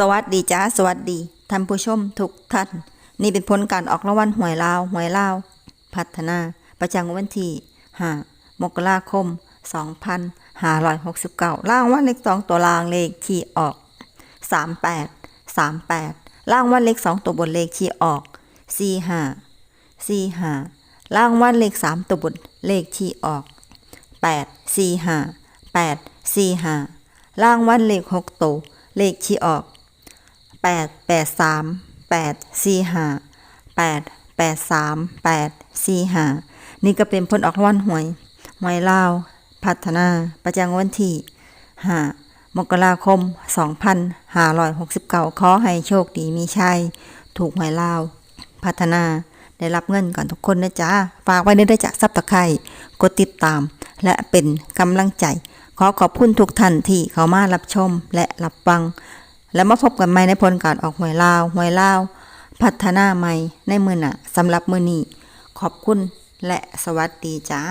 สวัสดีจ้าสวัสดีท่านผู้ชมทุกท่าน นี่เป็นผลการออกรางวัลหวยลาวหวยลาว พัฒนา ประจำวันที่5มกราคม 2569ล่างวันเลขสองตัวลางเลขที่ออก 38 38ล่างวันเลขสองตัวบนเลขที่ออก 45 45ล่างวันเลขสามตัวบนเลขที่ออก 8 45 8 45ล่างวันเลขหกตัวเลขที่ออก แปดแปดสามแปดสี่ห้าแปดแปดสามแปดสี่ห้านี่ก็เป็นผลออกรางวัลหวยหวยลาวพัฒนาประจำวันที่ห้ามกราคมสองพันห้าร้อยหกสิบเก้าขอให้โชคดีมีชัย ถูกหวยลาว พัฒนาได้รับเงินก่อนทุกคนนะจ๊ะ ฝากไว้ด้วยจ้ะซับตะไคร่กดติดตาม และเป็นกำลังใจ ขอขอบคุณทุกท่านที่เข้ามารับชมและรับฟัง แล้วมาพบกันใหม่ในผลการออกหวยลาวหวยลาว พัฒนาใหม่ในมือหน่ะสำหรับมือนี้ขอบคุณและสวัสดีจ้า